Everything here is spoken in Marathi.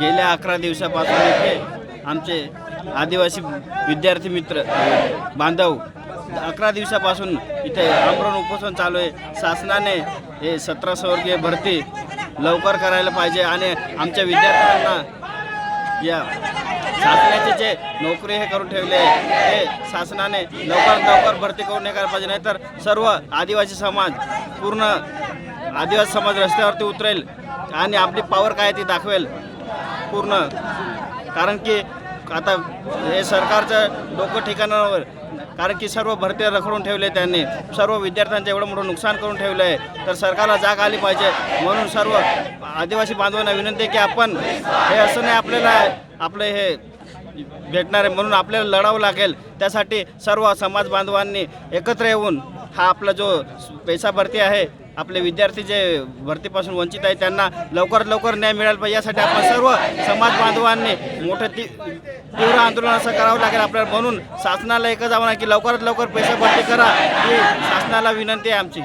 गेल्या अकरा दिवसापासून इथे आमचे आदिवासी विद्यार्थी मित्र बांधव अकरा दिवसापासून इथे आमरण उपोषण चालू आहे. शासनाने हे सतरा स्वर्गीय भरती लवकर करायला पाहिजे आणि आमच्या विद्यार्थ्यांना या शासनाचे जे नोकरी हे करून ठेवले आहे ते शासनाने लवकर लवकर भरती करून हे करायला पाहिजे. नाहीतर सर्व आदिवासी समाज पूर्ण आदिवासी समाज रस्त्यावरती उतरेल. आणि आपली पावर काय ती दाखवेल पूर्ण. कारण की आता हे सरकारचं डोकं ठिकाणावर कारण की सर्व भरती रखडून ठेवले त्यांनी. सर्व विद्यार्थ्यांचं एवढं मोठं नुकसान करून ठेवलं आहे तर सरकारला जाग आली पाहिजे. म्हणून सर्व आदिवासी बांधवांना विनंती आहे की आपण हे असं नाही आपल्याला आपलं हे भेटणार आहे म्हणून आपल्याला लढावं लागेल. त्यासाठी सर्व समाज बांधवांनी एकत्र येऊन हा आपला जो पैसा भरती आहे आपले विद्यार्थी जे भरतीपासून वंचित आहे त्यांना लवकरात लवकर न्याय मिळाला पाहिजे. यासाठी आपण सर्व समाज बांधवांनी मोठं ती तीव्र आंदोलन असं करावं लागेल आपल्याला म्हणून शासनाला एकच आव्हान आहे की लवकरात लवकर पैसा भरती करा. ही शासनाला विनंती आहे आमची.